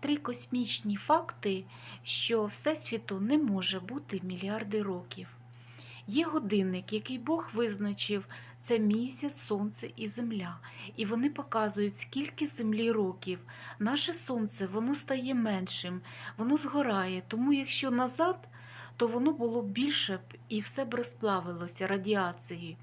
три космічні факти, що Всесвіту не може бути мільярди років. Є годинник, який Бог визначив, це місяць, сонце і земля. І вони показують, скільки землі років. Наше сонце воно стає меншим, воно згорає. Тому якщо назад, то воно було більше б і все б розплавилося радіацією.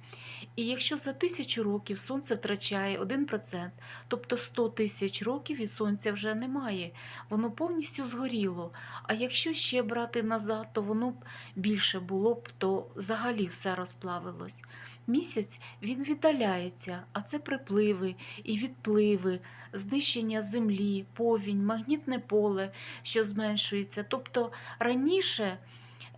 І якщо за тисячу років сонце втрачає 1%, тобто 100 тисяч років і сонця вже немає, воно повністю згоріло. А якщо ще брати назад, то воно б більше було б, то взагалі все розплавилось. Місяць він віддаляється, а це припливи і відпливи, знищення землі, повінь, магнітне поле, що зменшується. Тобто раніше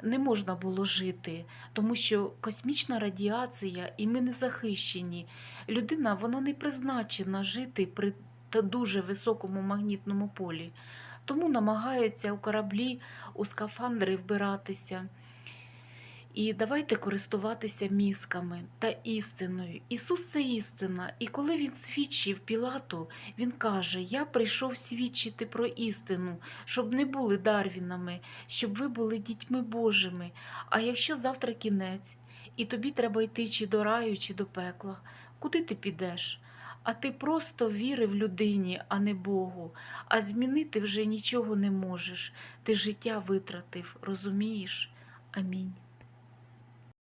не можна було жити, тому що космічна радіація, і ми не захищені. Людина вона не призначена жити при дуже високому магнітному полі. Тому намагаються у кораблі, у скафандри вбиратися. І давайте користуватися мізками та істиною. Ісус це істина. І коли Він свідчив Пілату, Він каже: Я прийшов свідчити про істину, щоб не були Дарвінами, щоб ви були дітьми Божими. А якщо завтра кінець, і тобі треба йти чи до раю, чи до пекла, куди ти підеш? А ти просто вірив людині, а не Богу, а змінити вже нічого не можеш. Ти життя витратив, розумієш? Амінь.